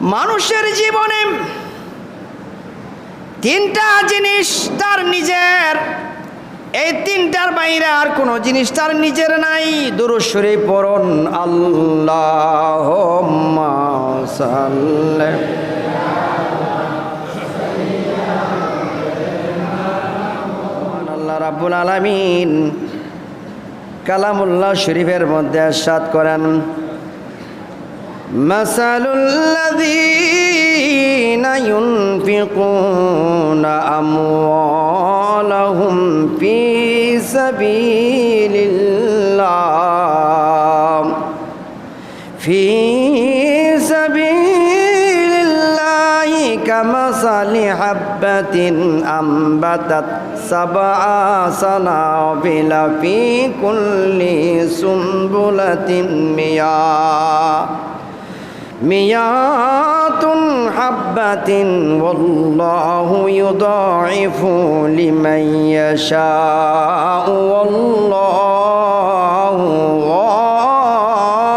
মানুষের জীবনে তিনটা জিনিস তার নিজের। এই তিনটার বাইরে আর কোনো জিনিস তার নিজের নাই। দুরুশ্বরী পড়ন আল্লাহ আল্লাহ রাব্বুল আলামিন। কালামুল্লাহ শরীফের মধ্যে সাত করেন। مثل الذين ينفقون أموالهم في سبيل الله في سبيل الله كمثل حبة أنبتت سبع سنابل في كل سنبلة مياه মিয়াতুন হাব্বাতিন ওয়াল্লাহু ইউদাইফু লিমান ইয়াশাউ, ওয়াল্লাহু ওয়াসিউন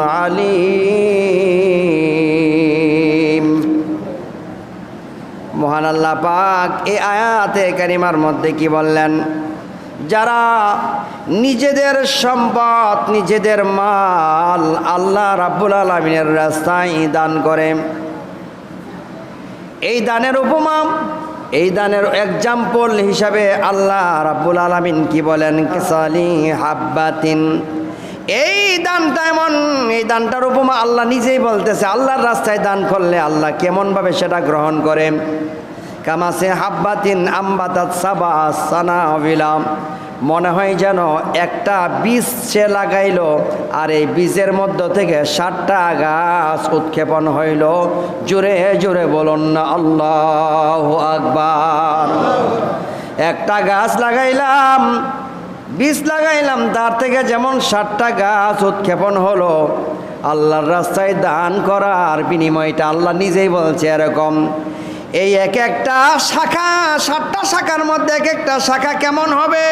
আলিম। মহান আল্লাহ পাক এই আয়াতে কারিমার মধ্যে কি বললেন? যারা নিজেদের সম্পদ, নিজেদের মাল আল্লাহ রাব্বুল আলমিনের রাস্তায় দান করে। এই দানের উপমা, এই দানের এক্সাম্পল হিসাবে আল্লাহ রাব্বুল আলমিন কি বলেন? কেসালি হাব্বাতিন। এই দানটা এমন, এই দানটার উপমা আল্লাহ নিজেই বলতেছে, আল্লাহর রাস্তায় দান করলে আল্লাহ কেমনভাবে সেটা গ্রহণ করে? কামাসে হাব্বাতিন আম্বাতাত সাবা সানা অবিলাম মনে হয় যেন একটা বীজ সে লাগাইল, আর এই বীজের মধ্য থেকে ষাটটা গাছ উৎক্ষেপণ হইল। জোরে জোরে বলুন না, আল্লাহ আকবার। একটা গাছ লাগাইলাম, বীজ লাগাইলাম, তার থেকে যেমন ষাটটা গাছ উৎক্ষেপণ হলো, আল্লাহর রাস্তায় দান করার বিনিময়টা আল্লাহ নিজেই বলছে এরকম। এই এক একটা শাখা সাতটা শাখার মধ্যে এক একটা শাখা কেমন হবে?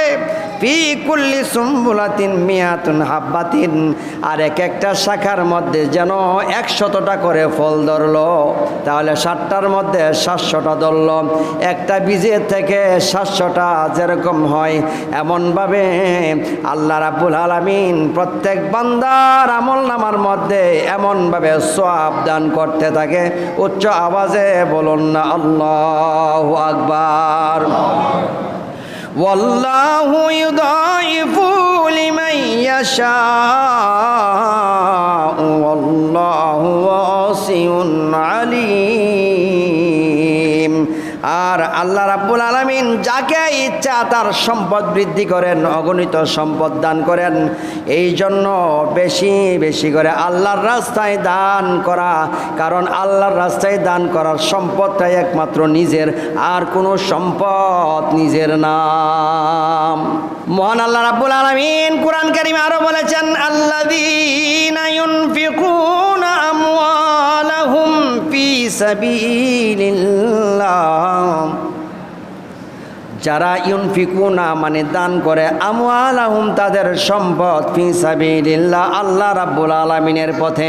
কুল্লি সুম্বুলাতিন মিয়াতুন হাব্বাতিন। আর এক একটা শাখার মধ্যে যেন একশতটা করে ফল ধরলো, তাহলে সাতটার মধ্যে সাতশোটা ধরলো। একটা বীজের থেকে সাতশোটা যেরকম হয়, এমনভাবে আল্লাহ রাবুল আলমিন প্রত্যেক বান্দার আমল নামার মধ্যে এমনভাবে সোয়াব দান করতে থাকে। উচ্চ আওয়াজে বলুন না, আল্লাহ আকবার। والله يضاعف لمن يشاء والله واسع عليم আর আল্লাহ রাব্বুল আলামিন যাকে ইচ্ছা তার সম্পদ বৃদ্ধি করেন, অগণিত সম্পদ দান করেন। এই জন্য বেশি বেশি করে আল্লাহর রাস্তায় দান করা, কারণ আল্লাহর রাস্তায় দান করার সম্পদটাই একমাত্র নিজের, আর কোনো সম্পদ নিজের নাম। মহান আল্লাহ রাব্বুল আলামিন কোরআন কারিমে আরও বলেছেন, আল্লাযীনা ইউনফিকুনা আমওয়ালাহুম ফি যারা ইউনফিকুনা মানে দান করে আমওয়াল আহম তাদের সম্পদ ফি সাবিলিল্লাহ, আল্লাহ রাব্বুল আলামিনের পথে।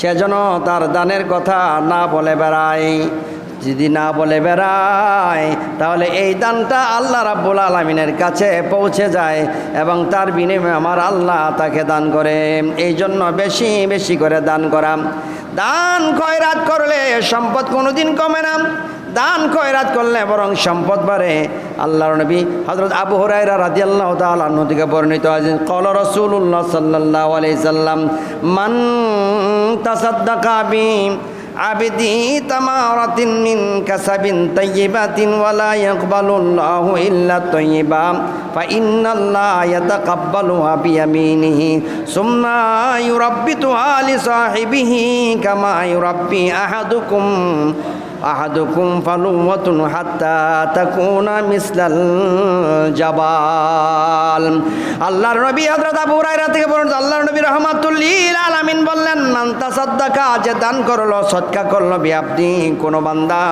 সেজন্য তার দানের কথা না বলে বেড়ায় যদি না বলে বেড়ায় তাহলে এই দানটা আল্লাহ রাব্বুল আলমিনের কাছে পৌঁছে যায় এবং তার বিনিময়ে আমার আল্লাহ তাকে দান করে। এই জন্য বেশি বেশি করে দান করাম দান কয়রাত করলে সম্পদ কোনোদিন কমে না। দান কয়রাত করলে বরং সম্পদ বাড়ে। আল্লাহর নবী হজরত আবু হরাইরা রাজি আল্লাহ তাল্লাহ থেকে বর্ণিত আছে, কল রসুল্লাহ সাল্লাহ আলি সাল্লাম, মান তাসাদ্দাকা বি আবিদি তামারাতিন মিন কাসাবিন তাইয়িবাতিন ওয়ালা ইয়াকবালুল্লাহু ইল্লা তাইয়িবা, ফা ইন্নাল্লাহা ইয়াতাকাব্বালুহা বিয়ামিনিহি, সুম্মা ইউরাব্বিতুহা লি সাহিবিহি কামা ইউরাব্বি আহাদুকুম। আহাদুকুম ফালুওয়াতুন হাত্তা তাকুনা মিসলাল জাবাল। আল্লাহর নবী হযরত আবু হুরায়রা থেকে বলেন, আল্লাহর নবী রাহমাতুল্লিল আলামিন বললেন, মান তাসাদ্দাকা, যে দান করল সদকা করল আপনি কোন বান্দা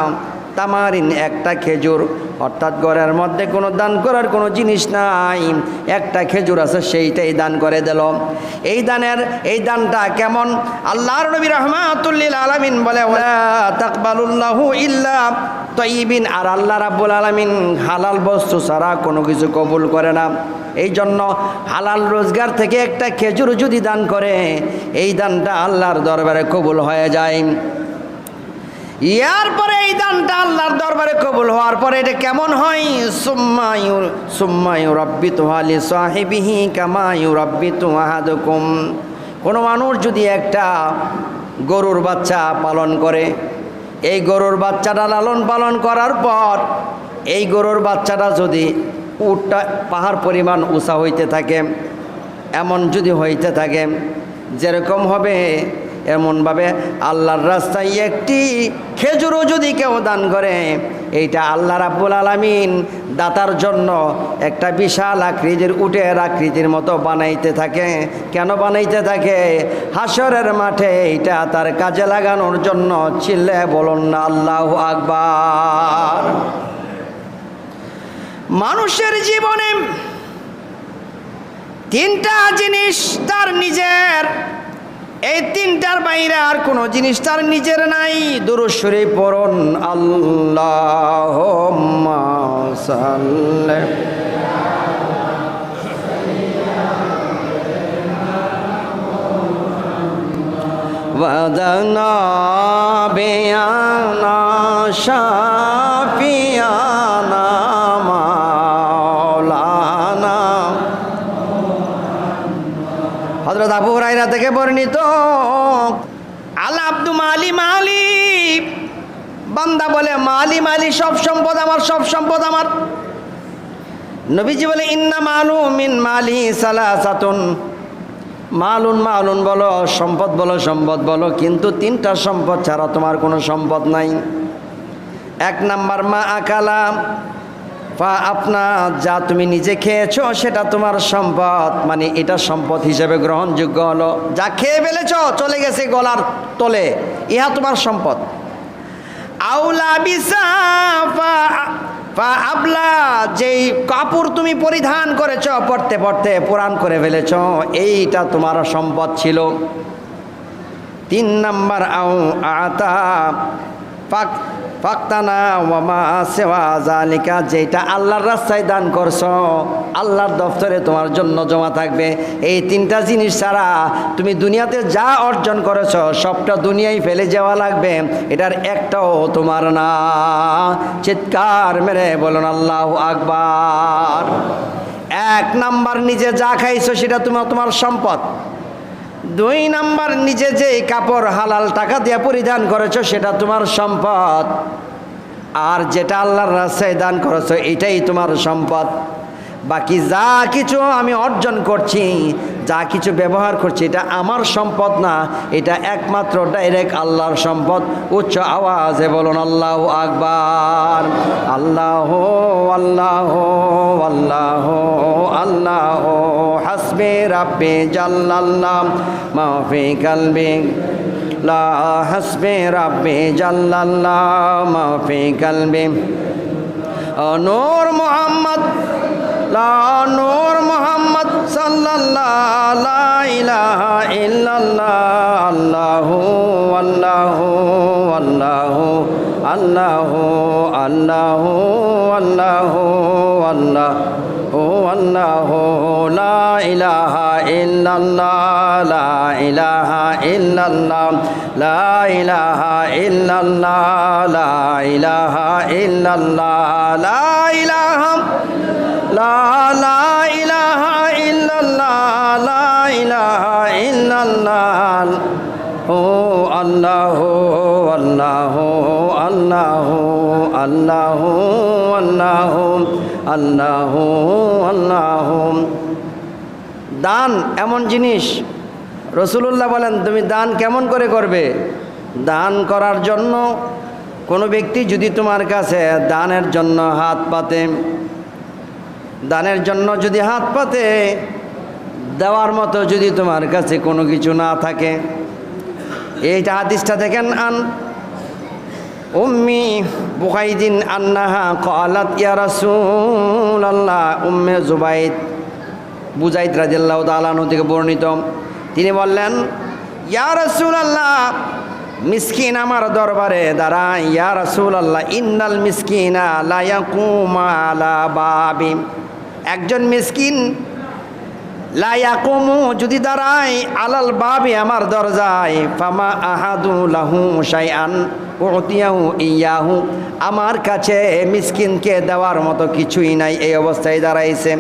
তামারিন, একটা খেজুর। অর্থাৎ ঘরের মধ্যে কোনো দান করার কোনো জিনিস নাই। একটা খেজুর আছে, সেইটাই দান করে দিল। এই দানের, এই দানটা কেমন? আল্লাহর নবী রহমাতুল্লিল আলামিন বলে তাকবালুল্লাহু ইল্লা তৈবিন আর আল্লাহ রাব্বুল আলামিন হালাল বস্তু ছাড়া কোনো কিছু কবুল করে না। এই জন্য হালাল রোজগার থেকে একটা খেজুর যদি দান করে, এই দানটা আল্লাহর দরবারে কবুল হয়ে যায়। ইয়ার পরে এই দানটা আল্লাহর দরবারে কবুল হওয়ার পরে এটা কেমন হয়? সুম্মায়ু সুম্মায়ু রব্বি তোহালি সাহেবিহি কামায়ু রব্বি তুহাদুকুম কোনো মানুষ যদি একটা গরুর বাচ্চা পালন করে, এই গরুর বাচ্চাটা লালন পালন করার পর এই গরুর বাচ্চাটা যদি উটটা পাহাড় পরিমাণ উঁচা হইতে থাকে, এমন যদি হইতে থাকে, যেরকম হবে এমনভাবে আল্লাহর রাস্তায় একটি খেজুরও যদি কেউ দান করে, এইটা আল্লাহ রাব্বুল আলামিন দাতার জন্য একটা বিশাল আকৃতির উটের আকৃতির মতো বানাইতে থাকে। কেন বানাইতে থাকে? হাসরের মাঠে এইটা তার কাজে লাগানোর জন্য চিল্লে বলুন না, আল্লাহ আকবার। মানুষের জীবনে তিনটা জিনিস তার নিজের এই তিনটার বাইরে আর কোনো জিনিস তার নিজের নাই। দুরুশ্বরে পরন আল্লাহ হজরত আবু রায়রা থেকে বর্ণিত বান্দা বলে, মালি মালি, সব সম্পদ আমার, সব সম্পদ আমার। নবীজি বলে, ইন্না মালু মিন মালি সালাসাতুন। মালুন মালুন বলো, সম্পদ বলো সম্পদ বলো, কিন্তু তিনটা সম্পদ ছাড়া তোমার কোনো সম্পদ নাই। এক নাম্বার, মা আকালা। বা আপনা, যা তুমি নিজে খেয়েছো, সেটা তোমার সম্পদ। মানে এটা সম্পদ হিসেবে গ্রহণযোগ্য হলো। যা খেয়ে ফেলেছ, চলে গেছে গলার তলে। ইহা তোমার সম্পদ। আউলা বিসা আবলা, যেই কাপড় তুমি পরিধান করেছ, পড়তে পড়তে পুরাণ করে ফেলেছ, এইটা তোমার সম্পদ ছিল। তিন নম্বর আউ আতা পাক পাক্তানা ওয়ামা সেওয়া জালিকা যেটা আল্লাহর রাস্তায় দান করছ, আল্লাহর দফতরে তোমার জন্য জমা থাকবে। এই তিনটা জিনিস ছাড়া তুমি দুনিয়াতে যা অর্জন করেছ, সবটা দুনিয়ায় ফেলে যাওয়া লাগবে। এটার একটাও তোমার না। চিৎকার মেরে বলুন, আল্লাহ আকবার। এক নাম্বার নিজে যা খাইছো, সেটা তোমার তোমার সম্পদ। দুই নাম্বার নিজে যে কাপড় হালাল টাকা দিয়ে পরিধান করেছ, সেটা তোমার সম্পদ। আর যেটা আল্লাহর রাস্তায় দান করেছ, এটাই তোমার সম্পদ। বাকি যা কিছু আমি অর্জন করছি, যা কিছু ব্যবহার করছি, এটা আমার সম্পদ না, এটা একমাত্র ডাইরেক্ট আল্লাহর সম্পদ। উচ্চ আওয়াজে বলুন, আল্লাহ আকবার, আল্লাহ আল্লাহ আল্লাহ আল্লাহ, হাসবে রাব্বে জাল্লাল্লাহ মাফি কালবি, লা হাসবে রাব্বে জাল্লাল্লাহ মাফি কালবি। নূর মোহাম্মদ নূর মোহাম্মদ সাল্লাহু আল্লাহু আল্লাহু আল্লাহু আল্লাহু আল্লাহু আল্লাহু আল্লাহু, লা ইলাহা ইল্লাল্লাহ, লা ইলাহা ইল্লাল্লাহ, লা ইলাহা ইল্লাল্লাহ, লা ইলাহা ইল্লাল্লাহ, লা ইলাহা লা দান এমন জিনিস, রসুলুল্লাহ বলেন, তুমি দান কেমন করে করবে? দান করার জন্য কোনো ব্যক্তি যদি তোমার কাছে দানের জন্য হাত পাতে দানের জন্য যদি হাত পাতে, দেওয়ার মতো যদি তোমার কাছে কোনো কিছু না থাকে। এইটা হাদিসটা দেখেন, আন উম্মি বুখাইদিন আন্নাহা কলাত, ইয়া রাসুল আল্লাহ উম্মে জুবাইদ। বুজাইদ রাদিয়াল্লাহু তাআলা আনহু থেকে বর্ণিত। তিনি বললেন, ইয়া রাসূলুল্লাহ, মিসকিন আমার দরবারে দাঁড়ায়। ইয়া রাসুল আল্লাহ ইন্নাল মিসকিনা লা ইয়াকুমু আলা বাবি একজন মিসকিন লাইয়াকুমু যদি দাঁড়ায়, আলাল বাবে আমার দরজায়, ফামা আহাদু লাহু শাইআন ওতিয়াহু ইয়াহু, আমার কাছে মিসকিনকে দেওয়ার মতো কিছুই নাই, এই অবস্থায় দাঁড়াইছে।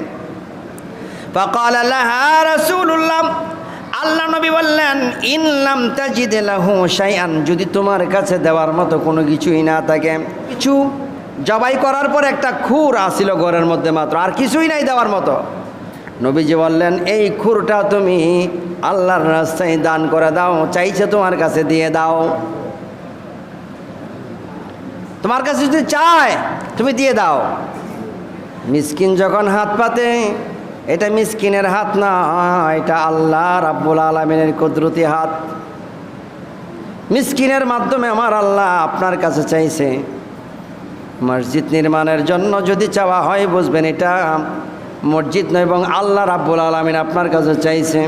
ফকাল রসুল উল্লাম আল্লাহ নবী বললেন ইনলাম তাজিদ লাহু শাইআন যদি তোমার কাছে দেওয়ার মতো কোনো কিছুই না থাকে। কিছু জবাই করার পর একটা খুর আসিল ঘরের মধ্যে মাত্র, আর কিছুই নাই দেওয়ার মতো। নবীজি বললেন, এই খুরটা তুমি আল্লাহর রাস্তায় দান করে দাও, চাইছে তোমার কাছে দিয়ে দাও। তোমার কাছে যদি চায়, তুমি দিয়ে দাও। মিসকিন যখন হাত পাতে, এটা মিসকিনের হাত না, এটা আল্লাহ রাব্বুল আলমিনের কুদরতি হাত। মিসকিনের মাধ্যমে আমার আল্লাহ আপনার কাছে চাইছে। মসজিদ নির্মাণের জন্য যদি চাওয়া হয়, বুঝবেন এটা মসজিদ নয় এবং আল্লাহ রাব্বুল আলমিন আপনার কাছে চাইছে।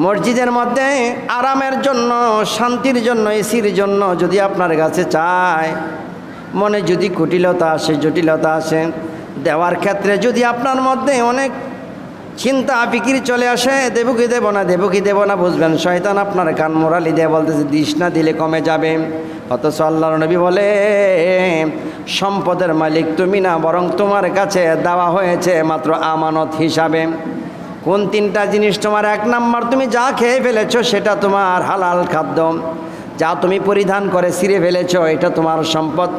মসজিদের মধ্যে আরামের জন্য, শান্তির জন্য, এসির জন্য যদি আপনার কাছে চায়, মনে যদি কুটিলতা আসে, জটিলতা আসে, দেওয়ার ক্ষেত্রে যদি আপনার মধ্যে অনেক চিন্তা ফিকির চলে আসে, দেবো কি দেবো না, দেবো কি দেবো না, বুঝবেন, শয়তান আপনার কান মোরালি দিয়ে বলতেছে, দিস না, দিলে কমে যাবে। অথচ আল্লাহর নবী বলে, সম্পদের মালিক তুমি না, বরং তোমার কাছে দেওয়া হয়েছে মাত্র আমানত হিসাবে। কোন তিনটা জিনিস তোমার এক নাম্বার, তুমি যা খেয়ে ফেলেছো, সেটা তোমার হালাল খাদ্য। যা তুমি পরিধান করে ছিঁড়ে ফেলেছ, এটা তোমার সম্পদ।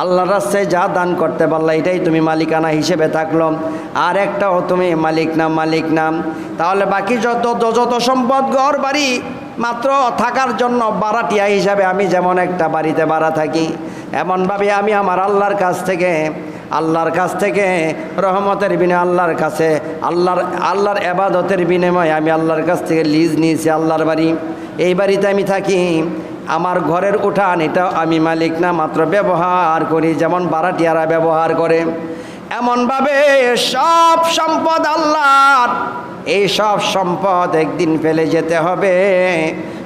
আল্লাহর রাস্তায় যা দান করতে পারলা, এটাই তুমি মালিকানা হিসেবে থাকল। আর একটাও তুমি মালিক নাম মালিক নাম তাহলে বাকি যত যত সম্পদ ঘর বাড়ি মাত্র থাকার জন্য বাড়াটিয়া হিসাবে আমি যেমন একটা বাড়িতে বাড়া থাকি, এমনভাবে আমি আমার আল্লাহর কাছ থেকে, আল্লাহর কাছ থেকে রহমতের বিনে আল্লাহর কাছে, আল্লাহর আল্লাহর এবাদতের বিনিময়ে আমি আল্লাহর কাছ থেকে লিজ নিয়েছি, আল্লাহর বাড়ি। এই বাড়িতে আমি থাকি। আমার ঘরের উঠান, এটা আমি মালিক না, মাত্র ব্যবহার করি, যেমন বারাটিয়ারা ব্যবহার করে। এমনভাবে সব সম্পদ আল্লাহর, এই সব সম্পদ একদিন ফেলে যেতে হবে।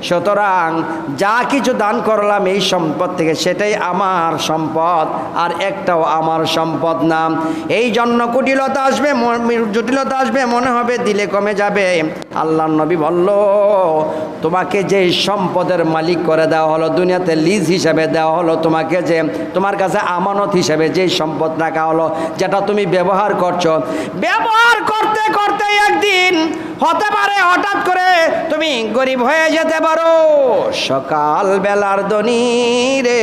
সুতরাং যা কিছু দান করলাম এই সম্পদ থেকে সেটাই আমার সম্পদ, আর একটাও আমার সম্পদ না। এই জন্য কুটিলতা আসবে জটিলতা আসবে, মনে হবে দিলে কমে যাবে। আল্লাহ নবী বলল, তোমাকে যে সম্পদের মালিক করে দেওয়া হলো, দুনিয়াতে লিজ হিসাবে দেওয়া হলো, তোমাকে যে, তোমার কাছে আমানত হিসাবে যে সম্পদ রাখা হলো, যেটা তুমি ব্যবহার করছ, ব্যবহার করতে করতে একদিন হতে পারে হঠাৎ করে তুমি গরিব হয়ে যেতে পারো। সকাল বেলার দনি রে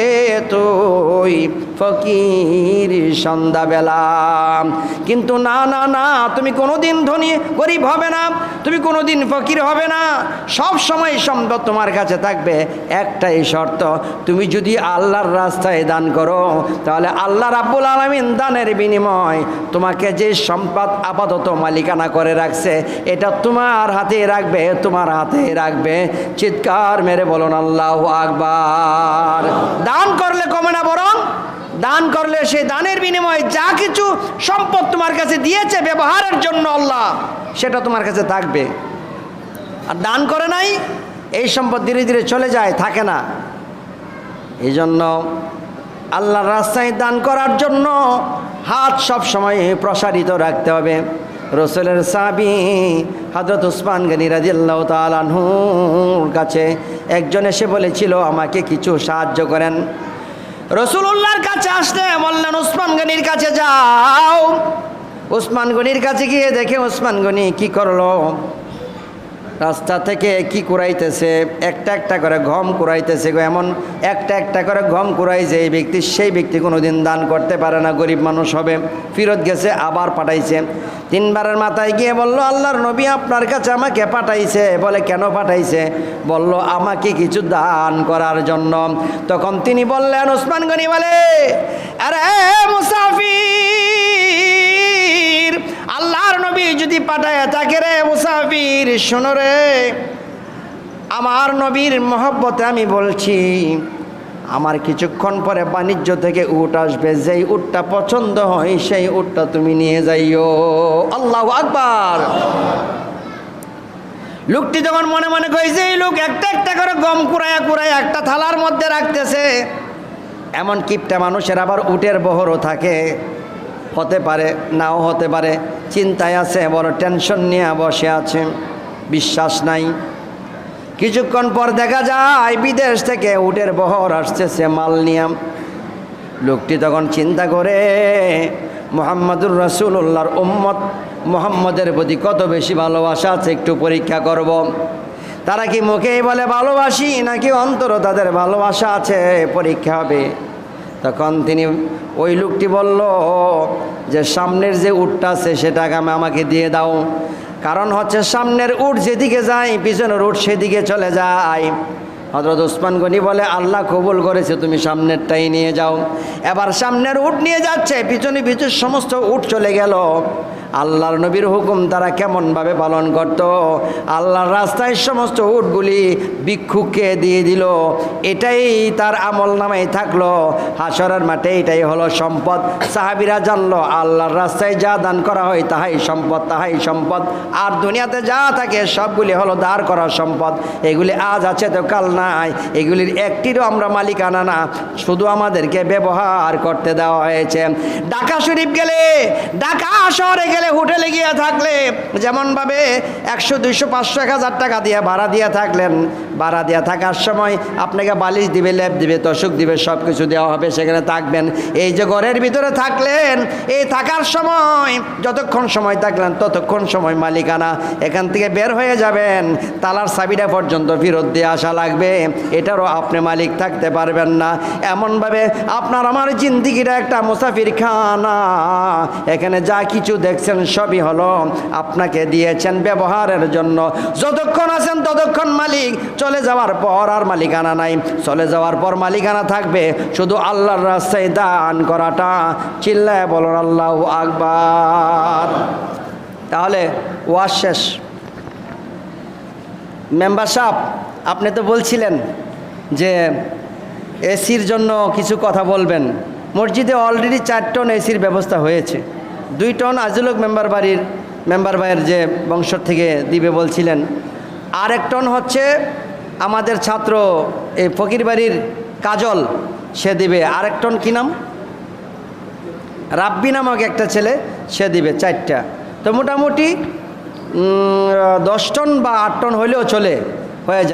তুই, ফকির সন্ধ্যাবেলা কিন্তু না না না, তুমি কোনোদিন ধনী, গরিব হবে না, তুমি কোনোদিন ফকির হবে না। সব সময় সম্পদ তোমার কাছে থাকবে, একটাই শর্ত, তুমি যদি আল্লাহর রাস্তায় দান করো, তাহলে আল্লাহ রাব্বুল আলমিন দানের বিনিময় তোমাকে যে সম্পদ আপাতত মালিকানা করে রাখছে, এটা তোমার হাতে রাখবে, তোমার হাতে রাখবে। চিৎকার মেরে বলুন, আল্লাহ আকবার। দান করলে কমে না বরং? দান করলে সেই দানের বিনিময়ে যা কিছু সম্পদ তোমার কাছে দিয়েছে ব্যবহারের জন্য আল্লাহ, সেটা তোমার কাছে থাকবে। আর দান করে নাই, এই সম্পদ ধীরে ধীরে চলে যায়, থাকে না। এই জন্য আল্লাহর রাস্তায় দান করার জন্য হাত সব সময় প্রসারিত রাখতে হবে। রসুলের সাবি হজরত উসমান গনি রাজিল্লাহ তালানহুর কাছে একজন এসে বলেছিল, আমাকে কিছু সাহায্য করেন। রসুল্লাহর কাছে আসতে বললেন, উসমান গনির কাছে যাও। উসমান গনির কাছে গিয়ে দেখে, উসমান গনি কি করল? রাস্তা থেকে কি কুড়াইতেছে? একটা একটা করে ঘম কুড়াইতেছে গো, এমন একটা একটা করে ঘম কুড়াই যে এই ব্যক্তি, সেই ব্যক্তি কোনোদিন দান করতে পারে না, গরিব মানুষ হবে, ফিরত গেছে, আবার পাঠাইছে। তিনবারের মাথায় গিয়ে বলল, আল্লাহর নবী আপনার কাছে আমাকে পাঠাইছে। বলে, কেন পাঠাইছে? বলল, আমাকে কিছু দান করার জন্য। তখন তিনি বললেন, ওসমান গনি বলে, আরে মুসাফির! নবী যদি পাঠায়, তাকে রে মুসাফির, শোনো রে। আমার নবীর মহব্বতে আমি বলছি, আমার কিছুক্ষণ পরে বাণিজ্য থেকে উট আসবে, যেই উটটা পছন্দ হয়, সেই উটটা তুমি নিয়ে যাইও। আল্লাহ আকবার। লোকটি যখন মনে মনে কইছে এই লোক একটা একটা করে গম কুড়াইয়া কুড়াইয়া একটা থালার মধ্যে রাখতেছে, এমন কিপটা মানুষের আবার উটের বহরও থাকে। হতে পারে, নাও হতে পারে। চিন্তায় আছে, বড় টেনশন নিয়ে বসে আছে। বিশ্বাস নাই। কিছুক্ষণ পর দেখা যায়, বিদেশ থেকে উটের বহর আসতেছে মাল নিয়াম লোকটি তখন চিন্তা করে, মোহাম্মদুর রসুল্লাহর উম্মত, মোহাম্মদের প্রতি কত বেশি ভালোবাসা আছে, একটু পরীক্ষা করব। তারা কি মুখেই বলে, ভালোবাসি? নাকি অন্তর তাদের ভালোবাসা আছে, পরীক্ষা হবে। তখন তিনি ওই লোকটি বলল যে সামনের যে উটটা আছে আমি আমাকে দিয়ে দাও। কারণ হচ্ছে সামনের উট যেদিকে যায়, পিছনের উঠ সেদিকে চলে যায়। হজরত ওসমান গনি বলে, আল্লাহ কবুল করেছে, তুমি সামনেরটাই নিয়ে যাও। এবার সামনের উট নিয়ে যাচ্ছে, পিছনে পিছনে সমস্ত উট চলে গেল। আল্লাহর নবীর হুকুম তারা কেমনভাবে পালন করত? আল্লাহর রাস্তায় সমস্ত উটগুলি ভিক্ষুককে দিয়ে দিল। এটাই তার আমল নামাই থাকল। হাসরের মাঠে এটাই হলো সম্পদ। সাহাবিরা জানলো, আল্লাহর রাস্তায় যা দান করা হয় তাহাই সম্পদ তাহাই সম্পদ। আর দুনিয়াতে যা থাকে সবগুলি হলো দাঁড় করা সম্পদ। এগুলি আজ আছে তো কাল নাই। এগুলির একটিরও আমরা মালিকানা না। শুধু আমাদেরকে ব্যবহার করতে দেওয়া হয়েছে। ঢাকা শরীফ গেলে, ঢাকা শহরে গেলে হোটেলে গিয়ে থাকলে যেমনভাবে একশো, দুইশো, পাঁচশো, এক হাজার টাকা দিয়ে ভাড়া দিয়ে থাকলেন, ভাড়া দিয়ে থাকার সময় আপনাকে বালিশ দিবে, লেপ দিবে তসুক দিবে সব কিছু দেওয়া হবে, সেখানে থাকবেন। এই যে ঘরের ভিতরে থাকলেন, এই থাকার সময়, যতক্ষণ সময় থাকলেন, ততক্ষণ সময় মালিকানা। এখান থেকে বের হয়ে যাবেন, তালার চাবিটা পর্যন্ত ফেরত দিয়ে আসা লাগবে। এটারও আপনি মালিক থাকতে পারবেন না। এমনভাবে আপনার আমার জিন্দিগিটা একটা মুসাফির খানা এখানে যা কিছু দেখছেন সবই হলো আপনাকে দিয়েছেন ব্যবহারের জন্য। যতক্ষণ আছেন ততক্ষণ মালিক, চলে যাওয়ার পর আর মালিকানা নাই। চলে যাওয়ার পর মালিকানা থাকবে, শুধু আল্লাহর রাস্তায় দান করাটা। চিল্লায় বলুন, আল্লাহ আকবার। তাহলে ওয়াজ শেষ। মেম্বার সাহেব, আপনি তো বলছিলেন যে এসির জন্য কিছু কথা বলবেন। মসজিদে অলরেডি চার টন এসির ব্যবস্থা হয়েছে। দুই টন আজুলক মেম্বার বাড়ির মেম্বার ভাইয়ের যে বংশ থেকে দিবে বলছিলেন। আর এক টন হচ্ছে আমাদের ছাত্র এই ফকির বাড়ির কাজল, সে দিবে। আর এক টন কী নাম? রাব্বি নামক একটা ছেলে, সে দিবে চারটা। তো মোটামুটি দশ টন বা আট টন হলেও চলে, হয়ে যায়।